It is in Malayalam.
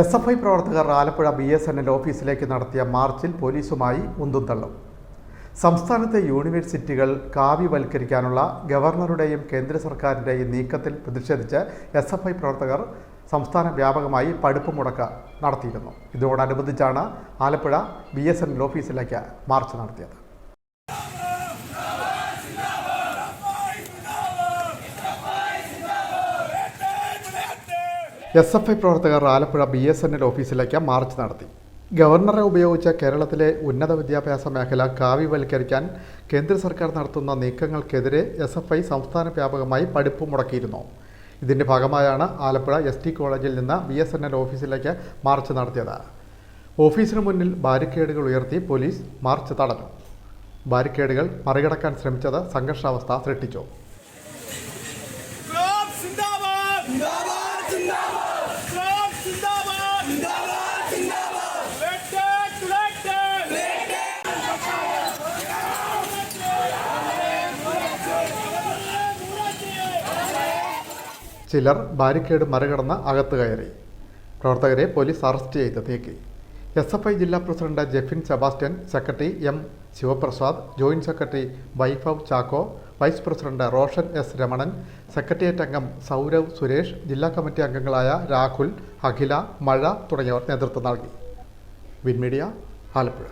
എസ് എഫ് ഐ പ്രവർത്തകർ Alappuzha B S N L ഓഫീസിലേക്ക് നടത്തിയ മാർച്ചിൽ പോലീസുമായി ഉന്തുന്തള്ളും. സംസ്ഥാനത്തെ യൂണിവേഴ്സിറ്റികൾ കാവ്യവൽക്കരിക്കാനുള്ള ഗവർണറുടെയും കേന്ദ്ര സർക്കാരിന്റെയും നീക്കത്തിൽ പ്രതിഷേധിച്ച് എസ് എഫ് ഐ പ്രവർത്തകർ സംസ്ഥാന വ്യാപകമായി പഠിപ്പ് മുടക്ക നടത്തിയിരുന്നു. ഇതോടനുബന്ധിച്ചാണ് Alappuzha B S N L ഓഫീസിലേക്ക് മാർച്ച് നടത്തിയത്. എസ് എഫ് ഐ പ്രവർത്തകർ Alappuzha B S N L ഓഫീസിലേക്ക് മാർച്ച് നടത്തി. ഗവർണറെ ഉപയോഗിച്ച് കേരളത്തിലെ ഉന്നത വിദ്യാഭ്യാസ മേഖല കാവ്യവൽക്കരിക്കാൻ കേന്ദ്ര സർക്കാർ നടത്തുന്ന നീക്കങ്ങൾക്കെതിരെ എസ് എഫ് ഐ സംസ്ഥാന വ്യാപകമായി പഠിപ്പ് മുടക്കിയിരുന്നു. ഇതിന്റെ ഭാഗമായാണ് ആലപ്പുഴ എസ് ടി കോളേജിൽ നിന്ന് ബി എസ് എൻ എൽ ഓഫീസിലേക്ക് മാർച്ച് നടത്തിയത്. ഓഫീസിന് മുന്നിൽ ബാരിക്കേഡുകൾ ഉയർത്തി പോലീസ് മാർച്ച് തടഞ്ഞു. ബാരിക്കേഡുകൾ മറികടക്കാൻ ശ്രമിച്ചത് സംഘർഷാവസ്ഥ സൃഷ്ടിച്ചു. ചിലർ ബാരിക്കേഡ് മറികടന്ന് അകത്ത് കയറി. പ്രവർത്തകരെ പോലീസ് അറസ്റ്റ് ചെയ്ത് നീക്കി. എസ് എഫ് ഐ ജില്ലാ president Jefin Sebastian secretary M Sivaprasad joint secretary Vaibhav Chacko vice president Roshan S Ramanan secretariat അംഗം സൗരവ് സുരേഷ് ജില്ലാ കമ്മിറ്റി അംഗങ്ങളായ രാഹുൽ അഖില മഴ തുടങ്ങിയവർ നേതൃത്വം നൽകി. വിൻമീഡിയ ആലപ്പുഴ.